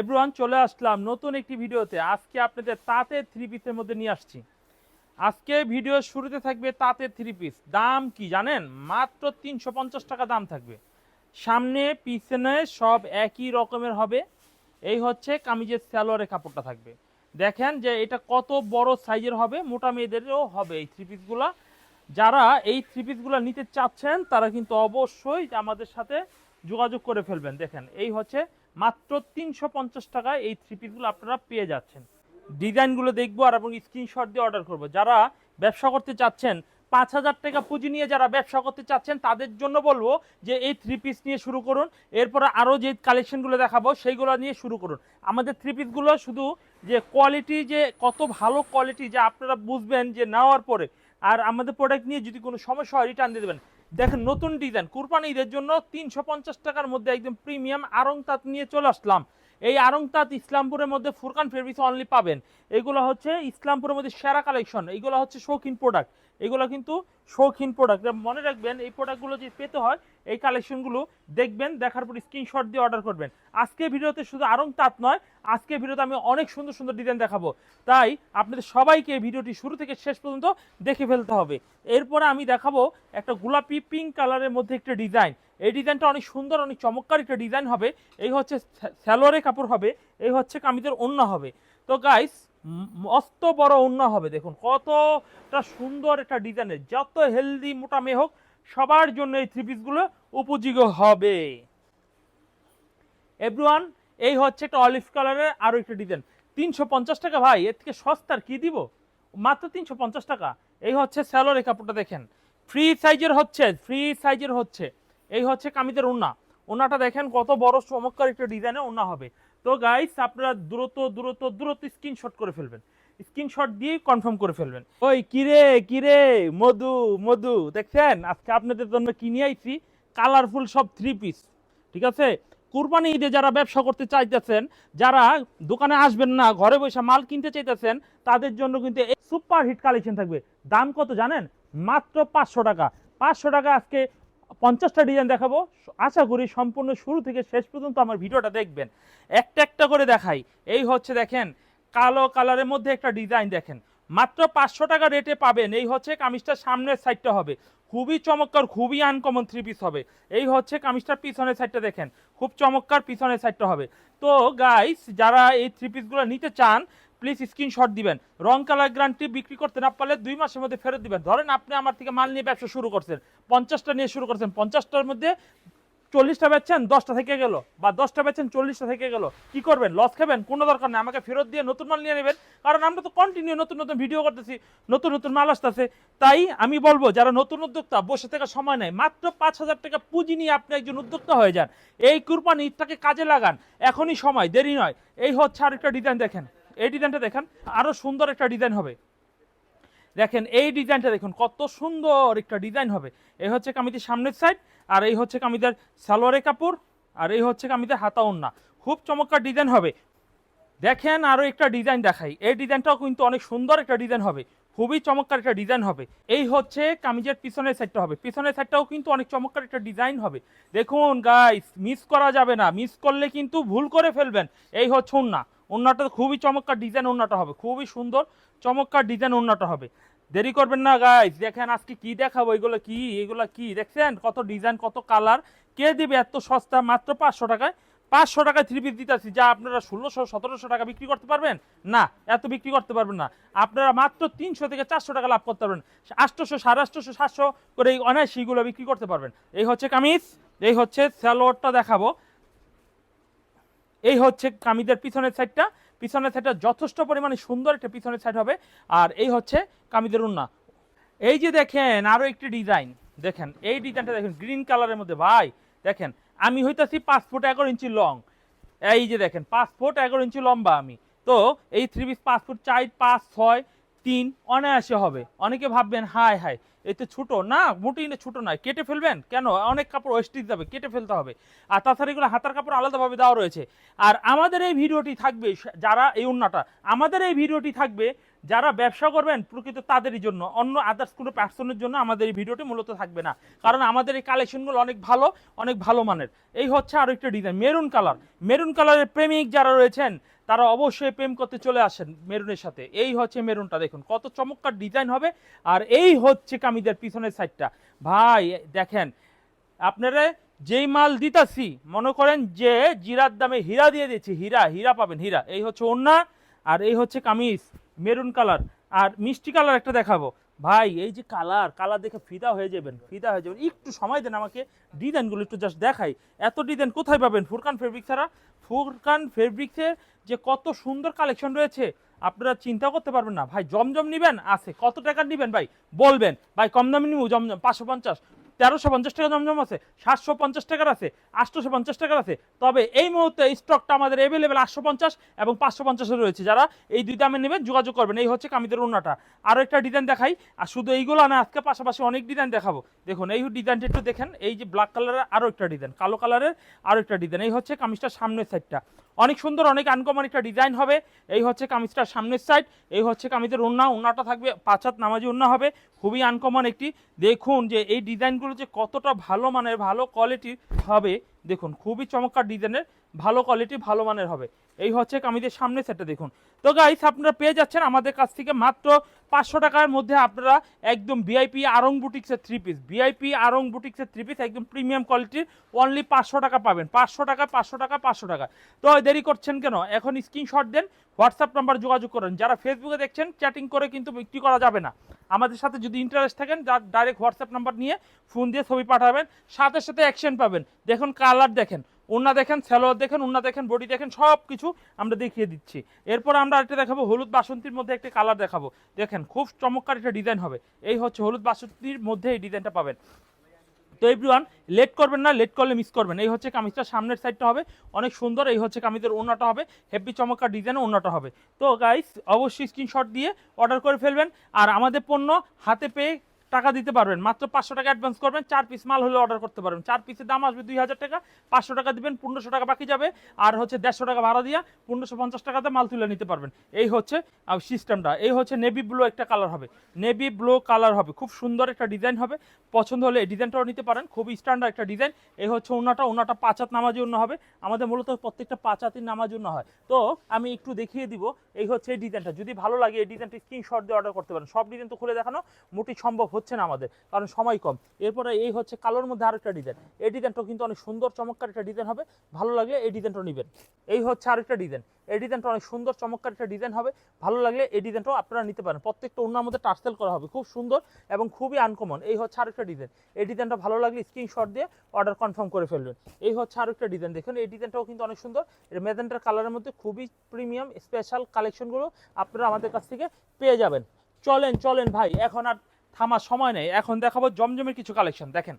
Everyone চলে আসলাম নতুন একটি ভিডিওতে। আজকে আপনাদের তাঁতের থ্রি পিসের মধ্যে নিয়ে আসছি। আজকে ভিডিও শুরুতে থাকবে তাঁতের থ্রি পিস দাম কি জানেন? মাত্র তিনশো পঞ্চাশ টাকা দাম থাকবে। সামনে পিছনে সব একই রকমের হবে। এই হচ্ছে কামিজের স্যালোয়ারের কাপড়টা থাকবে। দেখেন যে এটা কত বড় সাইজের হবে, মোটা মেয়েদেরও হবে এই থ্রি পিসগুলা যারা এই থ্রি পিসগুলো নিতে চাচ্ছেন, তারা কিন্তু অবশ্যই আমাদের সাথে যোগাযোগ করে ফেলবেন। দেখেন, এই হচ্ছে মাত্র তিনশো পঞ্চাশ টাকায় এই থ্রি পিসগুলো আপনারা পেয়ে যাচ্ছেন। ডিজাইনগুলো দেখব আর এবং স্ক্রিনশট দিয়ে অর্ডার করব। যারা ব্যবসা করতে চাচ্ছেন, পাঁচ হাজার টাকা পুঁজি নিয়ে যারা ব্যবসা করতে চাচ্ছেন, তাদের জন্য বলব যে এই থ্রি পিস নিয়ে শুরু করুন। এরপরে আরও যে কালেকশনগুলো দেখাবো, সেইগুলো নিয়ে শুরু করুন। আমাদের থ্রি পিসগুলো শুধু যে কোয়ালিটি যে কত ভালো কোয়ালিটি যে আপনারা বুঝবেন যে নেওয়ার পরে। আর আমাদের প্রোডাক্ট নিয়ে যদি কোনো সমস্যা হয় রিটার্ন দিয়ে দেবেন। দেখেন নতুন ডিজাইন কুরবানি ঈদের জন্য তিনশো পঞ্চাশ টাকার মধ্যে একদম প্রিমিয়াম আরং তাঁত নিয়ে চলে আসলাম। এই আরং তাঁত ইসলামপুরের মধ্যে ফুরকান ফেব্রিক্স অনলি পাবেন। এগুলো হচ্ছে ইসলামপুরের মধ্যে সেরা কালেকশন এগুলো হচ্ছে শৌখিন প্রোডাক্ট এগুলো কিন্তু শৌখিন প্রোডাক্ট মনে রাখবেন, এই প্রোডাক্টগুলো যে পেতে হয়, এই কালেকশনগুলো দেখবেন, দেখার পর স্ক্রিনশট দিয়ে অর্ডার করবেন। আজকে ভিডিওতে শুধু আরং তাঁত নয়, আজকে ভিডিওতে আমি অনেক সুন্দর সুন্দর ডিজাইন দেখাবো। তাই আপনাদের সবাইকে ভিডিওটি শুরু থেকে শেষ পর্যন্ত দেখে ফেলতে হবে। এরপরে আমি দেখাবো একটা গোলাপি পিঙ্ক কালারের মধ্যে একটা ডিজাইন এই ডিজাইনটা অনেক সুন্দর, অনেক চমৎকার একটা ডিজাইন হবে। এই হচ্ছে স্যালোয়ারে কাপড় হবে, এই হচ্ছে কামিজের অন্য হবে। তো গাইস মস্ত বড় অন্য হবে, দেখুন। কতটা সুন্দর একটা ডিজাইনের যত হেলদি মোটা মেয়ে হোক, সবার জন্য এই থ্রি পিসগুলো উপযোগী হবে। এভরিওয়ান এই হচ্ছে একটা অলিভ কালারের আরও একটা ডিজাইন তিনশো পঞ্চাশ টাকা ভাই, এর থেকে সস্তার কি দিব? মাত্র তিনশো পঞ্চাশ টাকা। এই হচ্ছে স্যালোয়ারের কাপড়টা দেখেন। ফ্রি সাইজের হচ্ছে ফ্রি সাইজের হচ্ছে। এই হচ্ছে কামিজের ওন্না ওনাটা দেখেন, কত বড় চমৎকার একটা ডিজাইনে ওন্না হবে। তো গাইস আপনারা দ্রুত দ্রুত দ্রুত স্ক্রিনশট করে ফেলবেন। স্ক্রিনশট দিয়ে কনফার্ম করে ফেলবেন। ওই কিরে কিরে মধু মধু, দেখছেন? আজকে আপনাদের জন্য কিনে আইছি? কালারফুল সব থ্রি পিস ঠিক আছে? কুরবানি ঈদে যারা ব্যবসা করতে চাইতেছেন, যারা দোকানে আসবেন না, ঘরে বসে মাল কিনতে চাইতেছেন, তাদের জন্য কিন্তু সুপার হিট কালেকশন থাকবে। দাম কত জানেন? মাত্র পাঁচশো টাকা। পাঁচশো টাকা আজকে পঞ্চাশটা ডিজাইন দেখাবো। আশা করি সম্পূর্ণ শুরু থেকে শেষ পর্যন্ত আমার ভিডিওটা দেখবেন। একটা একটা করে দেখাই। এই হচ্ছে দেখেন, কালো কালারের মধ্যে একটা ডিজাইন দেখেন। মাত্র পাঁচশো টাকা রেটে পাবেন। এই হচ্ছে কামিজটার সামনের সাইডটা হবে। খুবই চমৎকার, খুবই আনকমন থ্রি পিস হবে। এই হচ্ছে কামিজটার পিছনের সাইডটা দেখেন। খুব চমৎকার পিছনের সাইডটা হবে। তো গাইস যারা এই থ্রি পিসগুলো নিতে চান প্লিজ স্ক্রিনশট দিবেন। রং কালার গ্যারান্টি বিক্রি করতে না পারলে দুই মাসের মধ্যে ফেরত দিবেন। ধরেন আপনি আমার থেকে মাল নিয়ে ব্যবসা শুরু করছেন, পঞ্চাশটা নিয়ে শুরু করছেন, পঞ্চাশটার মধ্যে চল্লিশটা বেচছেন, দশটা থেকে গেল। বা দশটা বেচছেন, চল্লিশটা থেকে গেল। কি করবেন? লস খাবেন? কোনো দরকার নেই। আমাকে ফেরত দিয়ে নতুন মাল নিয়ে নেবেন। কারণ আমরা তো কন্টিনিউ নতুন নতুন ভিডিও করতেছি, নতুন নতুন মাল আসতেছে। তাই আমি বলব, যারা নতুন উদ্যোক্তা, বসে থাকার সময় নেয় মাত্র পাঁচ হাজার টাকা পুঁজি নিয়ে আপনি একজন উদ্যোক্তা হয়ে যান। এই কুরবানি ঈদটাকে কাজে লাগান। এখনই সময়, দেরি নয়। এই হচ্ছে আরেকটা ডিজাইন দেখেন। এই ডিজাইনটা দেখেন, আরও সুন্দর একটা ডিজাইন হবে। দেখেন, এই ডিজাইনটা দেখুন, কত সুন্দর একটা ডিজাইন হবে। এই হচ্ছে কামিজের সামনের সাইড আর এই হচ্ছে কামিজের সালোয়ারের কাপড়, আর এই হচ্ছে কামিজের হাতা ওন্না খুব চমৎকার ডিজাইন হবে। দেখেন আরও একটা ডিজাইন দেখাই। এই ডিজাইনটাও কিন্তু অনেক সুন্দর একটা ডিজাইন হবে। খুবই চমৎকার একটা ডিজাইন হবে। এই হচ্ছে কামিজের পিছনের সাইডটা হবে। পিছনের সাইডটাও কিন্তু অনেক চমৎকার একটা ডিজাইন হবে। দেখুন গাইস মিস করা যাবে না। মিস করলে কিন্তু ভুল করে ফেলবেন। এই হচ্ছে ওন্না ওন্নাটা খুবই চমৎকার ডিজাইন ওন্নাটা হবে, খুবই সুন্দর চমৎকার ডিজাইন ওন্নাটা হবে। দেরি করবেন না গাইস দেখেন আজকে কি দেখাবো, এগুলো কি এগুলো কি, দেখছেন? কত ডিজাইন কত কালার কে দিবে এত সস্তা? মাত্র পাঁচশো টাকায় পাঁচশো টাকায় থ্রি পিস দিতেছি যা আপনারা ষোলোশো, সতেরোশো টাকা বিক্রি করতে পারবেন? না, এত বিক্রি করতে পারবেন না। আপনারা মাত্র তিনশো থেকে চারশো টাকা লাভ করতে পারবেন। আটশোশো, সাড়ে আটশোশো, সাতশো করে এই অনায়াসীগুলো বিক্রি করতে পারবেন। এই হচ্ছে কামিজ, এই হচ্ছে স্যালোয়ারটা দেখাবো। এই হচ্ছে কামিজের পিছনের সাইডটা পিছনের সাইডটা যথেষ্ট পরিমাণে সুন্দর একটা পিছনের সাইড হবে। আর এই হচ্ছে কামিজের উন্না। এই যে দেখেন, আরও একটি ডিজাইন দেখেন, এই ডিজাইনটা দেখেন গ্রিন কালারের মধ্যে। ভাই, দেখেন, আমি হইতাছি পাঁচ ফুট এগারো ইঞ্চি লং এই যে দেখেন, পাঁচ ফুট এগারো ইঞ্চি লম্বা আমি। তো, এই থ্রি পিস পাঁচ ফুট চার, পাঁচ, ছয়, তিন অনায়াসে হবে। অনেকে ভাববেন হাই হাই এই ছোটো, না, মোটেই না ছোট নয়, কেটে ফেলবেন। কেন? অনেক কাপড় ওয়েস্টেজ যাবে, কেটে ফেলতে হবে। আর তাছাড়া এগুলো হাতার কাপড় আলাদাভাবে দেওয়া রয়েছে। আর আমাদের এই ভিডিওটি থাকবে যারা এই উন্নাটা আমাদের এই ভিডিওটি থাকবে যারা ব্যবসা করবেন, প্রকৃত তাদেরই জন্য। অন্য আদার্স কোনো পার্সনের জন্য আমাদের এই ভিডিওটি মূলত থাকবে না। কারণ আমাদের এই কালেকশনগুলো অনেক ভালো অনেক ভালো মানের। এই হচ্ছে আরও একটা ডিজাইন মেরুন কালার মেরুন কালারের প্রেমিক যারা রয়েছেন, তারা অবশ্যই প্রেম করতে চলে আসেন মেরুনের সাথে। এই হচ্ছে মেরুনটা দেখুন, কত চমৎকার ডিজাইন হবে। আর এই হচ্ছে কামিজের পিছনের সাইডটা ভাই, দেখেন, আপনারা যেই মাল দিতাছি, মনে করেন যে জিরার দামে হীরা দিয়ে দিচ্ছি হীরা হীরা পাবেন, হীরা। এই হচ্ছে ওন্না আর এই হচ্ছে কামিজ। মেরুন কালার আর মিষ্টি কালার একটা দেখাবো। ভাই, এই যে কালার কালার দেখে ফিদা হয়ে যাবেন, ফিদা হয়ে যাবেন। একটু সময় দেন আমাকে, ডিজাইনগুলো একটু জাস্ট দেখাই। এত ডিজাইন কোথায় পাবেন? ফুরকান ফেব্রিক ছাড়া? ফুরকান ফেব্রিক্সের যে কত সুন্দর কালেকশন রয়েছে, আপনারা চিন্তা করতে পারবেন না। ভাই, জমজম নিবেন? আছে। কত টাকার নিবেন ভাই? বলবেন। ভাই, কম দামে নিবো? জমজম, পাঁচশো পঞ্চাশ। তেরোশো পঞ্চাশ টাকা জমজম আছে, সাতশো পঞ্চাশ টাকার আছে আটশোশো পঞ্চাশ টাকার আছে। তবে এই মুহূর্তে স্টকটা আমাদের অ্যাভেলেবেল আটশো পঞ্চাশ এবং পাঁচশো পঞ্চাশে রয়েছে। যারা এই দুই দামে নেবেন, যোগাযোগ করবেন। এই হচ্ছে কামিদের উন্নাটা আরও একটা ডিজাইন দেখাই। আর শুধু এইগুলো না, আজকে পাশাপাশি অনেক ডিজাইন দেখাবো। দেখুন, এই ডিজাইনটা একটু দেখেন। এই যে ব্ল্যাক কালারের আরও একটা ডিজাইন কালো কালারের আরও একটা ডিজাইন এই হচ্ছে কামিজটার সামনের সাইডটা অনেক সুন্দর, অনেক আনকমন একটা ডিজাইন হবে। এই হচ্ছে কামিজটার সামনের সাইড এই হচ্ছে কামিজের উন্না উন্নাটা থাকবে পাঁচাত নামাজি উন্না হবে। খুবই আনকমন একটি। দেখুন যে এই ডিজাইনগুলো যে কতটা ভালো মানের, ভালো কোয়ালিটির হবে, দেখুন, খুবই চমৎকার ডিজাইনের ভালো কোয়ালিটি ভালো মানের হবে। এই হচ্ছে কামিজের সামনের সেটটা দেখুন। তো গাইস আপনারা পেয়ে যাচ্ছেন আমাদের কাছ থেকে মাত্র পাঁচশো টাকার মধ্যে আপনারা একদম ভিআইপি আরং বুটিক্সের থ্রি পিস ভিআইপি আরং বুটিক্সের থ্রি পিস একদম প্রিমিয়াম কোয়ালিটির অনলি পাঁচশো টাকা পাবেন। পাঁচশো টাকা পাঁচশো টাকা পাঁচশো টাকা। তো দেরি করছেন কেন? এখন স্ক্রিনশট দেন হোয়াটসঅ্যাপ নাম্বার যোগাযোগ করেন। যারা ফেসবুকে দেখছেন চ্যাটিং করে কিন্তু বিক্রি করা যাবে না। আমাদের সাথে যদি ইন্টারেস্ট থাকেন ডাইরেক্ট হোয়াটসঅ্যাপ নাম্বার নিয়ে ফোন দিয়ে ছবি পাঠাবেন, সাথে সাথে অ্যাকশন পাবেন। দেখুন কালার দেখেন। ওন্না দেখেন স্যালোয়ার দেখেন ওন্না দেখেন, বডি দেখেন সব কিছু আমরা দেখিয়ে দিচ্ছি। এরপর আমরা আরেকটা দেখাবো, হলুদ বাসন্তীর মধ্যে একটা কালার দেখাবো। দেখেন, খুব চমৎকার একটা ডিজাইন হবে। এই হচ্ছে হলুদ বাসন্তীর মধ্যে এই ডিজাইনটা পাবেন। তো এভরিওয়ান লেট করবেন না লেট করলে মিস করবেন। এই হচ্ছে কামিজটা সামনের সাইডটা হবে। অনেক সুন্দর, এই হচ্ছে কামিজের ওনাটা হবে। হেভি চমৎকার ডিজাইন ওনাটা হবে। তো গাইস অবশ্যই স্ক্রিনশট দিয়ে অর্ডার করে ফেলবেন। আর আমাদের পণ্য হাতে পেয়ে টাকা দিতে পারবেন। মাত্র পাঁচশো টাকা অ্যাডভান্স করবেন, চার পিস মাল হলে অর্ডার করতে পারবেন। চার পিসের দাম আসবে দুই হাজার টাকা, পাঁচশো টাকা দিবেন, পনেরোশো টাকা বাকি যাবে, আর হচ্ছে দেড়শো টাকা ভাড়া দিয়া পনেরোশো পঞ্চাশ টাকাতে মাল তুলে নিতে পারবেন। এই হচ্ছে সিস্টেমটা এই হচ্ছে নেভি ব্লু একটা কালার হবে। নেভি ব্লু কালার হবে। খুব সুন্দর একটা ডিজাইন হবে। পছন্দ হলে এই ডিজাইনটাও নিতে পারেন। খুবই স্ট্যান্ডার্ড একটা ডিজাইন এই হচ্ছে ওনাটা ওনাটা পাঁচাত নামাজি অন্য হবে। আমাদের মূলত প্রত্যেকটা পাঁচাতির নামাজ অন্য হয়। তো আমি একটু দেখিয়ে দিব, এই হচ্ছে এই ডিজাইনটা যদি ভালো লাগে এই ডিজাইনটা স্ক্রিনশট দিয়ে অর্ডার করতে পারেন। সব ডিজাইন তো খুলে দেখানো মোটি সম্ভব হচ্ছে না আমাদের, কারণ সময় কম। এরপরে এই হচ্ছে কালোর মধ্যে আরেকটা ডিজাইন এই ডিজাইনটাও কিন্তু অনেক সুন্দর, চমৎকার একটা ডিজাইন হবে। ভালো লাগলে এই ডিজাইনটাও নেবেন। এই হচ্ছে আরেকটা ডিজাইন এই ডিজাইনটা অনেক সুন্দর, চমৎকার একটা ডিজাইন হবে। ভালো লাগলে এই ডিজাইনটাও আপনারা নিতে পারেন। প্রত্যেকটা অন্যার মধ্যে টার্সেল করা হবে। খুব সুন্দর এবং খুবই আনকমন এই হচ্ছে আরেকটা ডিজাইন এই ডিজাইনটা ভালো লাগলে স্ক্রিনশট দিয়ে অর্ডার কনফার্ম করে ফেলবেন। এই হচ্ছে আরেকটা ডিজাইন দেখুন, এই ডিজাইনটাও কিন্তু অনেক সুন্দর। এটা মেজেন্টার কালারের মধ্যে খুবই প্রিমিয়াম স্পেশাল কালেকশনগুলো আপনারা আমাদের কাছ থেকে পেয়ে যাবেন। চলেন চলেন ভাই। এখন আর থামার সময় নেই। এখন দেখাবো জমজমের কিছু কালেকশন দেখেন।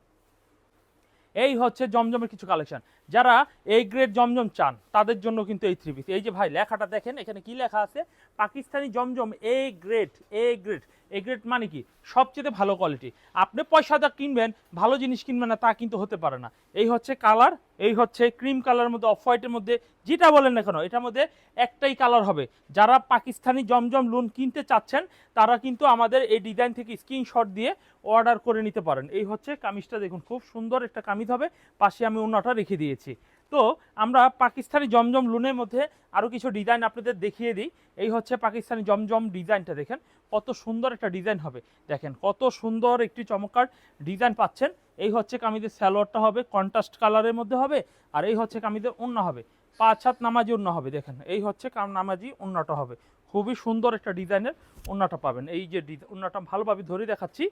এই হচ্ছে জমজমের কিছু কালেকশন যারা এই গ্রেড জমজম চান, তাদের জন্য কিন্তু এই থ্রি পিস এই যে ভাই, লেখাটা দেখেন, এখানে কি লেখা আছে? Pakistani Zamzam A grade A grade A grade মানে কি? সবচেয়ে ভালো কোয়ালিটি আপনি পয়সা দা কিনবেন, ভালো জিনিস কিনবেন না, তা কিন্তু হতে পারে না। এই হচ্ছে কালার এই হচ্ছে ক্রিম কালারের মধ্যে অফ হোয়াইটের মধ্যে, যেটা বলেন না কেন, এটার মধ্যে একটাই কালার হবে। যারা পাকিস্তানি জমজম লোন কিনতে চাচ্ছেন, তারা কিন্তু আমাদের এই ডিজাইন থেকে স্ক্রিনশট দিয়ে অর্ডার করে নিতে পারেন। এই হচ্ছে কামিজটা, দেখুন, খুব সুন্দর একটা কামিজ হবে। পাশে আমি অন্যটা রেখে দিয়েছি। তো আমরা পাকিস্তানি জমজম লুনের মধ্যে আরও কিছু ডিজাইন আপনাদের দেখিয়ে দিই। এই হচ্ছে পাকিস্তানি জমজম ডিজাইনটা দেখেন। কত সুন্দর একটা ডিজাইন হবে। দেখেন, কত সুন্দর একটি চমৎকার ডিজাইন পাচ্ছেন। এই হচ্ছে কামিজের স্যালোয়ারটা হবে কন্ট্রাস্ট কালারের মধ্যে হবে, আর এই হচ্ছে কামিজের অন্য হবে। পাঁচ হাত নামাজি অন্য হবে, দেখেন। এই হচ্ছে কাম নামাজি অন্যটা হবে। খুবই সুন্দর একটা ডিজাইনের অন্যটা পাবেন। এই যে অন্যটা ভালোভাবে ধরে দেখাচ্ছি।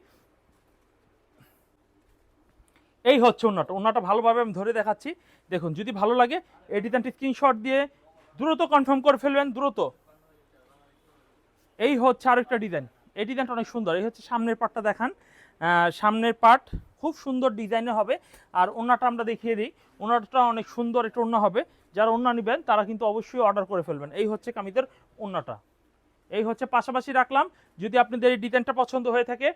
এই হচ্ছে ওনাটা ওনাটা ভালোভাবে আমি ধরে দেখাচ্ছি। দেখুন, যদি ভালো লাগে ডিজাইনটি স্ক্রিনশট দিয়ে দ্রুত কনফার্ম করে ফেলবেন, দ্রুত। এই হচ্ছে আরেকটা ডিজাইন এই ডিজাইনটা অনেক সুন্দর। এই হচ্ছে সামনের পার্টটা দেখান। সামনের পার্ট খুব সুন্দর ডিজাইনে হবে। আর ওনাটা আমরা দেখিয়ে দিই। ওনাটা অনেক সুন্দর একটা ওনা হবে। যারা ওনা নেবেন, তারা কিন্তু অবশ্যই অর্ডার করে ফেলবেন। এই হচ্ছে কামিদের ওনাটা এই হচ্ছে পাশাপাশি রাখলাম। যদি আপনাদের এই ডিজাইনটা পছন্দ হয়ে থাকে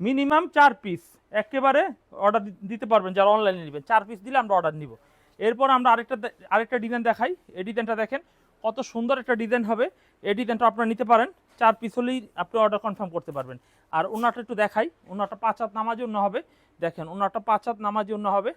মিনিমাম চার পিস একেবারে অর্ডার দিতে পারবেন যারা অনলাইনে নেবেন। চার পিস দিলে আমরা অর্ডার নিব। এরপর আমরা আরেকটা আরেকটা ডিজাইন দেখাই। এই ডিজাইনটা দেখেন, কত সুন্দর একটা ডিজাইন হবে। এই ডিজাইনটা আপনারা নিতে পারেন। চার পিস হলেই আপনি অর্ডার কনফার্ম করতে পারবেন। আর ওনারটা একটু দেখাই। ওনারটা পাঁচ হাত নামাজ অন্য হবে। দেখেন ওনারটা পাঁচ হাত নামাজ অন্য হবে।